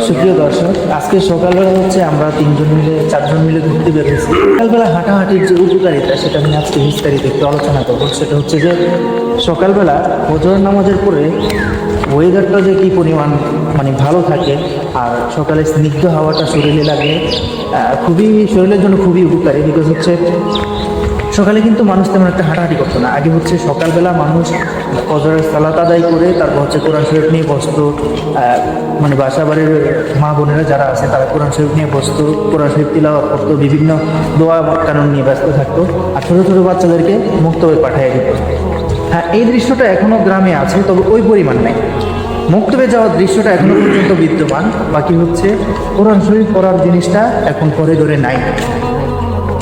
সুপ্রিয় দর্শক আজকে সকালবেলা হচ্ছে আমরা তিনজন মিলে চারজন মিলে ঘুরতে বেরিয়েছি। সকালবেলা হাঁটাহাঁটির যে উপকারিতা সেটা আমি আজকে বিস্তারিত একটু আলোচনা করব। সেটা হচ্ছে যে সকালবেলা ফজর নামাজের পরে ওয়েদারটা যে কী পরিমাণ মানে ভালো থাকে আর সকালে স্নিগ্ধ হাওয়াটা শরীরে আহ, খুবই শরীরের জন্য খুবই উপকারী বিকজ হচ্ছে সকালে কিন্তু মানুষ তেমন একটা হাঁটাহাঁটি করতো না। আগে হচ্ছে সকালবেলা মানুষ ফজরের সালাত আদায় করে, তারপর হচ্ছে কোরআন শরীফ নিয়ে বসতো। মানে বাসা বাড়ির মা বোনেরা যারা আছে, তারা কোরআন শরীফ নিয়ে বসতো, কোরআন শরীফ তিলাওয়াত করতো, বিভিন্ন দোয়া কানুন নিয়ে ব্যস্ত থাকতো আর ছোটো ছোটো বাচ্চাদেরকে মুক্ত হয়ে পাঠিয়ে দিত। হ্যাঁ এই দৃশ্যটা এখনও গ্রামে আছে, তবে ওই পরিমাণ নেই। মুক্তবে যাওয়ার দৃশ্যটা এখনও পর্যন্ত বিদ্যমান। বাকি হচ্ছে কোরআন শরীফ পড়ার জিনিসটা এখন পরে ধরে নাই।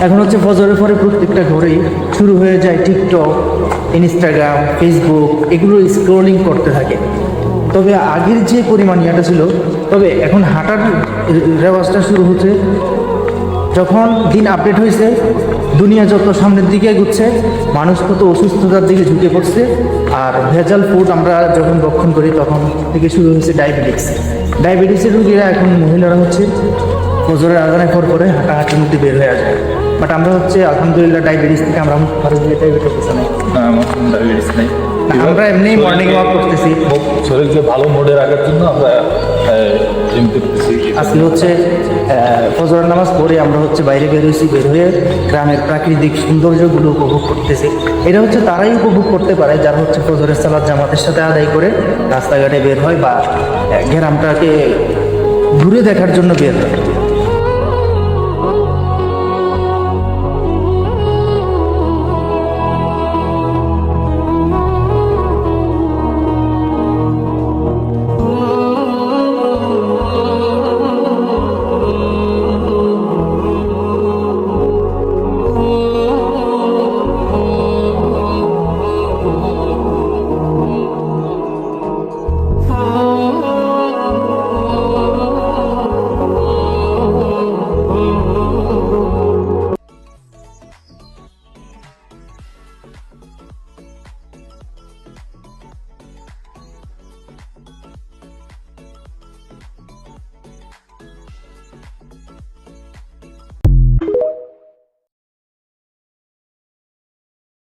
এখন হচ্ছে ফজরের পরে প্রত্যেকটা ঘরেই শুরু হয়ে যায় টিকটক, ইনস্টাগ্রাম, ফেসবুক, এগুলো স্ক্রোলিং করতে থাকে। তবে আগের যে পরিমাণ ইয়াটা ছিল, তবে এখন হাঁটার রেওয়াজটা শুরু হচ্ছে। যখন দিন আপডেট হয়েছে, দুনিয়া যত সামনের দিকে এগুচ্ছে, মানুষ কত অসুস্থতার দিকে ঝুঁকে পড়ছে, আর ভেজাল ফুড আমরা যখন ভক্ষণ করি, তখন থেকে শুরু হয়েছে ডায়াবেটিক্স ডায়াবেটিসের রুগীরা এখন মহিলারা হচ্ছে ফজরের আগানে পর করে হাঁটা হাঁটাহাঁটির মধ্যে বের হয়ে আসবে। বাট আমরা হচ্ছে আলহামদুলিল্লাহ ডায়াবেটিস থেকে আমরা ভালো দিয়ে ডায়াবেটিস কিছু নেই। না ডায়াবেটিস নেই। আমরা এমনি মর্নিং ওয়াক করতেছি। শরীরকে ভালো মোডে রাখার জন্য আমরা জিম করতেছি। আজকে হচ্ছে ফজরের নামাজ পড়ে আমরা হচ্ছে বাইরে বের হয়েছি বের হয়ে গ্রামের প্রাকৃতিক সৌন্দর্যগুলো উপভোগ করতেছি। এটা হচ্ছে তারাই উপভোগ করতে পারে যারা হচ্ছে ফজরের সালাদ জামাতের সাথে আদায় করে রাস্তাঘাটে বের হয় বা গ্রামটাকে ঘুরে দেখার জন্য বের হয়।